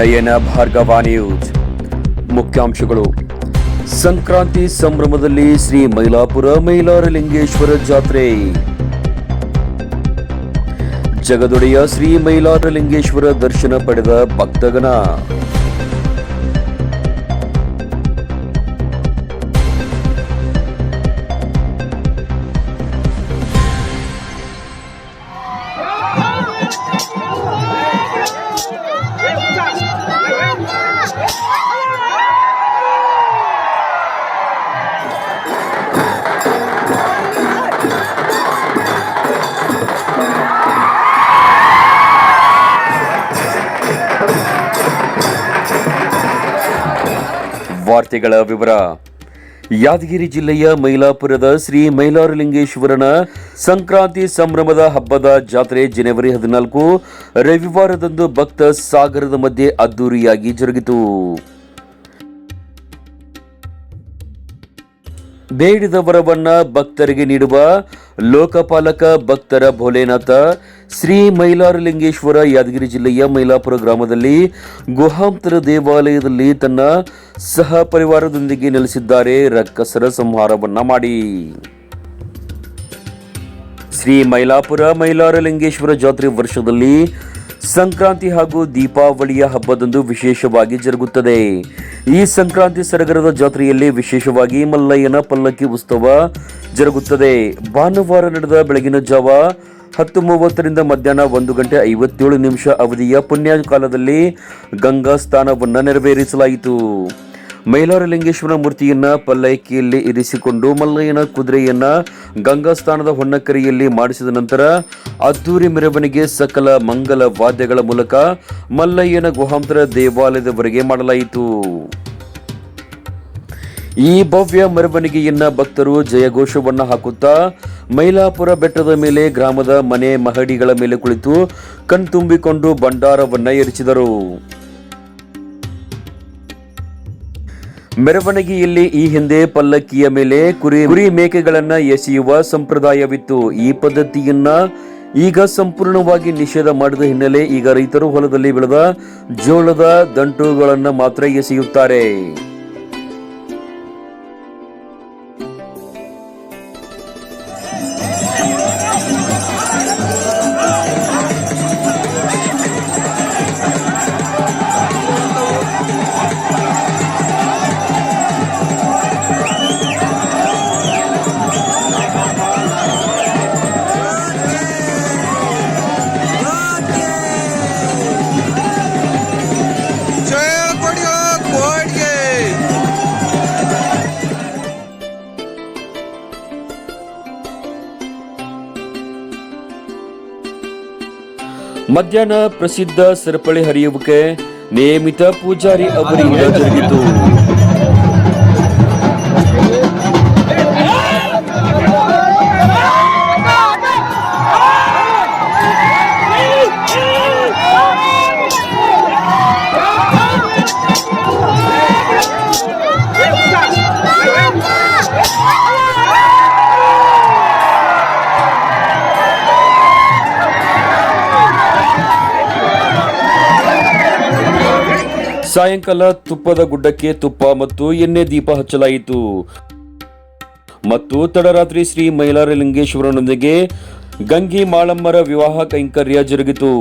ನಯನ Bhargava news ಮುಖ್ಯಾಂಶಗಳು. ಸಂಕ್ರಾಂತಿ ಸಂಭ್ರಮದಲ್ಲಿ ಶ್ರೀ ಮೈಲಾಪುರ ಮೈಲಾರಲಿಂಗೇಶ್ವರ ಜಾತ್ರೆ. ಜಗದೊಡೆಯ ಶ್ರೀ ಮೈಲಾರಲಿಂಗೇಶ್ವರ ದರ್ಶನ ಪಡೆದ ಭಕ್ತಗಣ. ವಾರ್ತೆಗಳ ವಿವರ. ಯಾದಗಿರಿ ಜಿಲ್ಲೆಯ ಮೈಲಾಪುರದ ಶ್ರೀ ಮೈಲಾರಲಿಂಗೇಶ್ವರನ ಸಂಕ್ರಾಂತಿ ಸಂಭ್ರಮದ ಹಬ್ಬದ ಜಾತ್ರೆ ಜನವರಿ ಹದಿನಾಲ್ಕು ರವಿವಾರದಂದು ಭಕ್ತ ಸಾಗರದ ಮಧ್ಯೆ ಅದ್ದೂರಿಯಾಗಿ ಜರುಗಿತು. ಬೇಡಿದ ವರವನ್ನ ಭಕ್ತರಿಗೆ ನೀಡುವ ಲೋಕಪಾಲಕ ಭಕ್ತರ ಭೋಲೆನಾಥ ಶ್ರೀ ಮೈಲಾರಲಿಂಗೇಶ್ವರ ಯಾದಗಿರಿ ಜಿಲ್ಲೆಯ ಮೈಲಾಪುರ ಗ್ರಾಮದಲ್ಲಿ ಗುಹಾಂತರ ದೇವಾಲಯದಲ್ಲಿ ತನ್ನ ಸಹ ಪರಿವಾರದೊಂದಿಗೆ ನೆಲೆಸಿದ್ದಾರೆ. ರಕ್ಕಸರ ಸಂಹಾರವನ್ನ ಮಾಡಿ. ಶ್ರೀ ಮೈಲಾಪುರ ಮೈಲಾರಲಿಂಗೇಶ್ವರ ಜಾತ್ರೆ ವರ್ಷದಲ್ಲಿ ಸಂಕ್ರಾಂತಿ ಹಾಗೂ ದೀಪಾವಳಿಯ ಹಬ್ಬದಂದು ವಿಶೇಷವಾಗಿ ಜರುಗುತ್ತದೆ. ಈ ಸಂಕ್ರಾಂತಿ ಸರಗರದ ಜಾತ್ರೆಯಲ್ಲಿ ವಿಶೇಷವಾಗಿ ಮಲ್ಲಯ್ಯನ ಪಲ್ಲಕ್ಕಿ ಉತ್ಸವ ಜರುಗುತ್ತದೆ. ಭಾನುವಾರ ನಡೆದ ಬೆಳಗಿನ ಜಾವ ಹತ್ತು ಮೂವತ್ತರಿಂದ ಮಧ್ಯಾಹ್ನ ಒಂದು ಗಂಟೆ ಐವತ್ತೇಳು ನಿಮಿಷ ಅವಧಿಯ ಪುಣ್ಯ ಕಾಲದಲ್ಲಿ ಗಂಗಾ ಸ್ಥಾನವನ್ನು ನೆರವೇರಿಸಲಾಯಿತು. ಮೈಲಾರಲಿಂಗೇಶ್ವರ ಮೂರ್ತಿಯನ್ನು ಪಲ್ಲಕ್ಕಿಯಲ್ಲಿ ಇರಿಸಿಕೊಂಡು ಮಲ್ಲಯ್ಯನ ಕುದುರೆಯನ್ನ ಗಂಗಾ ಸ್ನಾನದ ಹೊನ್ನಕರಿಯಲ್ಲಿ ಮಾಡಿಸಿದ ನಂತರ ಅದ್ದೂರಿ ಮೆರವಣಿಗೆ ಸಕಲ ಮಂಗಲ ವಾದ್ಯಗಳ ಮೂಲಕ ಮಲ್ಲಯ್ಯನ ಗುಹಾಂತರ ದೇವಾಲಯದವರೆಗೆ ಮಾಡಲಾಯಿತು. ಈ ಭವ್ಯ ಮೆರವಣಿಗೆಯನ್ನ ಭಕ್ತರು ಜಯಘೋಷವನ್ನ ಹಾಕುತ್ತಾ ಮೈಲಾಪುರ ಬೆಟ್ಟದ ಮೇಲೆ ಗ್ರಾಮದ ಮನೆ ಮಹಡಿಗಳ ಮೇಲೆ ಕುಳಿತು ಕಣ್ತುಂಬಿಕೊಂಡು ಭಂಡಾರವನ್ನ ಎರಚಿದರು. ಮೆರವಣಿಗೆಯಲ್ಲಿ ಈ ಹಿಂದೆ ಪಲ್ಲಕ್ಕಿಯ ಮೇಲೆ ಕುರಿ ಕುರಿ ಮೇಕೆಗಳನ್ನ ಎಸೆಯುವ ಸಂಪ್ರದಾಯವಿತ್ತು. ಈ ಪದ್ಧತಿಯನ್ನ ಈಗ ಸಂಪೂರ್ಣವಾಗಿ ನಿಷೇಧ ಮಾಡಿದ ಹಿನ್ನೆಲೆ ಈಗ ರೈತರು ಹೊಲದಲ್ಲಿ ಬೆಳೆದ ಜೋಳದ ದಂಟುಗಳನ್ನು ಮಾತ್ರ ಎಸೆಯುತ್ತಾರೆ. ಮಧ್ಯಾಹ್ನ ಪ್ರಸಿದ್ಧ ಸರಪಳಿ ಹರಿಯುವಿಕೆ ನಿಯಮಿತ ಪೂಜಾರಿ ಅವರಿಂದ ಜರುಗಿತು. ಸಾಯಂಕಾಲ ತುಪ್ಪದ ಗುಡ್ಡಕ್ಕೆ ತುಪ್ಪ ಮತ್ತು ಎಣ್ಣೆ ದೀಪ ಹಚ್ಚಲಾಯಿತು. ಮತ್ತು ತಡರಾತ್ರಿ ಶ್ರೀ ಮೈಲಾರಲಿಂಗೇಶ್ವರನೊಂದಿಗೆ ಗಂಗಿ ಮಾಳಮ್ಮರ ವಿವಾಹ ಕೈಂಕರ್ಯ ಜರುಗಿತು.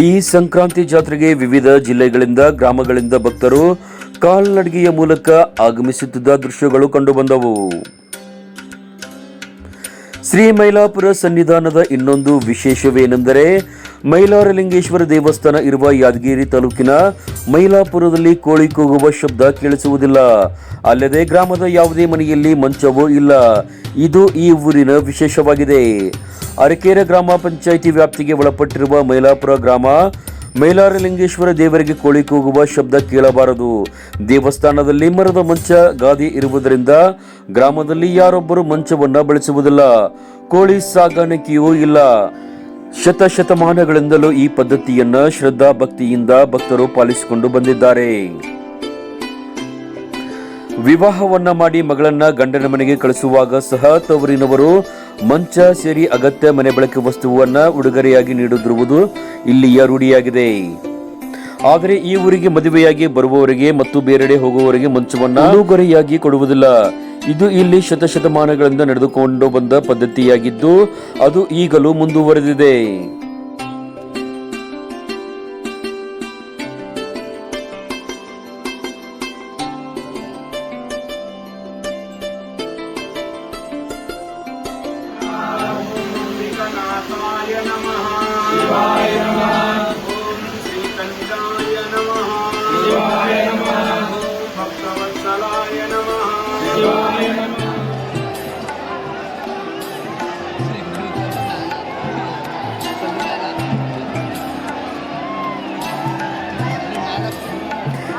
ಈ ಸಂಕ್ರಾಂತಿ ಜಾತ್ರೆಗೆ ವಿವಿಧ ಜಿಲ್ಲೆಗಳಿಂದ ಗ್ರಾಮಗಳಿಂದ ಭಕ್ತರು ಕಾಲ್ನಡಿಗೆಯ ಮೂಲಕ ಆಗಮಿಸುತ್ತಿದ್ದ ದೃಶ್ಯಗಳು ಕಂಡುಬಂದವು. ಶ್ರೀ ಮೈಲಾಪುರ ಸನ್ನಿಧಾನದ ಇನ್ನೊಂದು ವಿಶೇಷವೇನೆಂದರೆ ಮೈಲಾರಲಿಂಗೇಶ್ವರ ದೇವಸ್ಥಾನ ಇರುವ ಯಾದಗಿರಿ ತಾಲೂಕಿನ ಮೈಲಾಪುರದಲ್ಲಿ ಕೋಳಿ ಕೂಗುವ ಶಬ್ದ ಕೇಳಿಸುವುದಿಲ್ಲ. ಅಲ್ಲದೆ ಗ್ರಾಮದ ಯಾವುದೇ ಮನೆಯಲ್ಲಿ ಮಂಚವೂ ಇಲ್ಲ. ಇದು ಈ ಊರಿನ ವಿಶೇಷವಾಗಿದೆ. ಅರಕೇರ ಗ್ರಾಮ ಪಂಚಾಯಿತಿ ವ್ಯಾಪ್ತಿಗೆ ಒಳಪಟ್ಟಿರುವ ಮೈಲಾಪುರ ಗ್ರಾಮ ಮೈಲಾರಲಿಂಗೇಶ್ವರ ದೇವರಿಗೆ ಕೋಳಿ ಕೂಗುವ ಶಬ್ದ ಕೇಳಬಾರದು. ದೇವಸ್ಥಾನದಲ್ಲಿ ಮರದ ಮಂಚ, ಗಾದಿ ಇರುವುದರಿಂದ ಗ್ರಾಮದಲ್ಲಿ ಯಾರೊಬ್ಬರು ಮಂಚವನ್ನು ಬಳಸುವುದಿಲ್ಲ. ಕೋಳಿ ಸಾಗಾಣಿಕೆಯೂ ಇಲ್ಲ. ಶತಶತಮಾನಗಳಿಂದಲೂ ಈ ಪದ್ಧತಿಯನ್ನ ಶ್ರದ್ಧಾ ಭಕ್ತಿಯಿಂದ ಭಕ್ತರು ಪಾಲಿಸಿಕೊಂಡು ಬಂದಿದ್ದಾರೆ. ವಿವಾಹವನ್ನ ಮಾಡಿ ಮಗಳನ್ನ ಗಂಡನ ಮನೆಗೆ ಕಳಿಸುವಾಗ ಸಹ ತವರಿನವರು ಮಂಚ ಸೇರಿ ಅಗತ್ಯ ಮನೆ ಬಳಕೆ ವಸ್ತುವನ್ನ ಉಡುಗೊರೆಯಾಗಿ ನೀಡುತ್ತಿರುವುದು ಇಲ್ಲಿಯ ರೂಢಿಯಾಗಿದೆ. ಆದರೆ ಈ ಊರಿಗೆ ಮದುವೆಯಾಗಿ ಬರುವವರಿಗೆ ಮತ್ತು ಬೇರೆಡೆ ಹೋಗುವವರಿಗೆ ಮಂಚವನ್ನ ಉಡುಗೊರೆಯಾಗಿ ಕೊಡುವುದಿಲ್ಲ. ಇದು ಇಲ್ಲಿ ಶತಶತಮಾನಗಳಿಂದ ನಡೆದುಕೊಂಡು ಬಂದ ಪದ್ಧತಿಯಾಗಿದ್ದು, ಅದು ಈಗಲೂ ಮುಂದುವರೆದಿದೆ.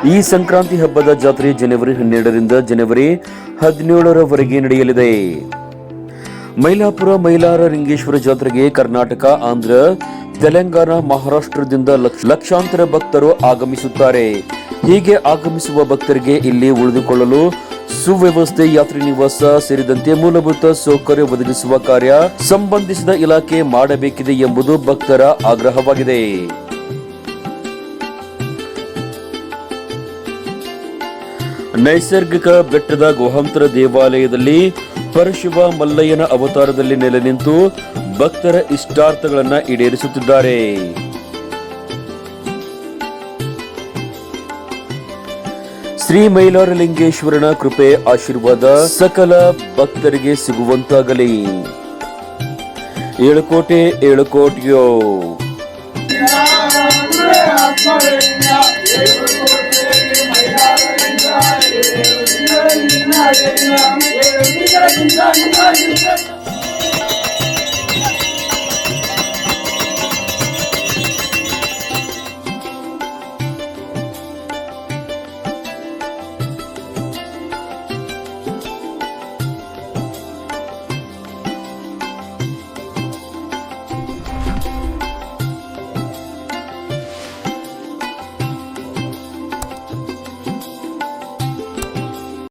ಈ ಸಂಕ್ರಾಂತಿ ಹಬ್ಬದ ಜಾತ್ರೆ ಜನವರಿ ಹನ್ನೆರಡರಿಂದ ಜನವರಿ ಹದಿನೇಳರವರೆಗೆ ನಡೆಯಲಿದೆ. ಮೈಲಾಪುರ ಮೈಲಾರ ಲಿಂಗೇಶ್ವರ ಜಾತ್ರೆಗೆ ಕರ್ನಾಟಕ, ಆಂಧ್ರ, ತೆಲಂಗಾಣ, ಮಹಾರಾಷ್ಟ್ರದಿಂದ ಲಕ್ಷ- ಲಕ್ಷಾಂತರ ಭಕ್ತರು ಆಗಮಿಸುತ್ತಾರೆ. ಹೀಗೆ ಆಗಮಿಸುವ ಭಕ್ತರಿಗೆ ಇಲ್ಲಿ ಉಳಿದುಕೊಳ್ಳಲು ಸುವ್ಯವಸ್ಥೆ, ಯಾತ್ರಿ ನಿವಾಸ ಸೇರಿದಂತೆ ಮೂಲಭೂತ ಸೌಕರ್ಯ ಒದಗಿಸುವ ಕಾರ್ಯ ಸಂಬಂಧಿಸಿದ ಇಲಾಖೆ ಮಾಡಬೇಕಿದೆ ಎಂಬುದು ಭಕ್ತರ ಆಗ್ರಹವಾಗಿದೆ. ನೈಸರ್ಗಿಕ ಬೆಟ್ಟದ ಗುಹಾಂತರ ದೇವಾಲಯದಲ್ಲಿ ಪರಶಿವ ಮಲ್ಲಯ್ಯನ ಅವತಾರದಲ್ಲಿ ನೆಲೆ ನಿಂತು ಭಕ್ತರ ಇಷ್ಟಾರ್ಥಗಳನ್ನ ಈಡೇರಿಸುತ್ತಿದ್ದಾರೆ. ಶ್ರೀ ಮೈಲಾರಲಿಂಗೇಶ್ವರನ ಕೃಪೆ ಆಶೀರ್ವಾದ ಸಕಲ ಭಕ್ತರಿಗೆ ಸಿಗುವಂತಾಗಲಿ. ಏಳುಕೋಟೆ ಏಳುಕೋಟೆಯೋ Thank you.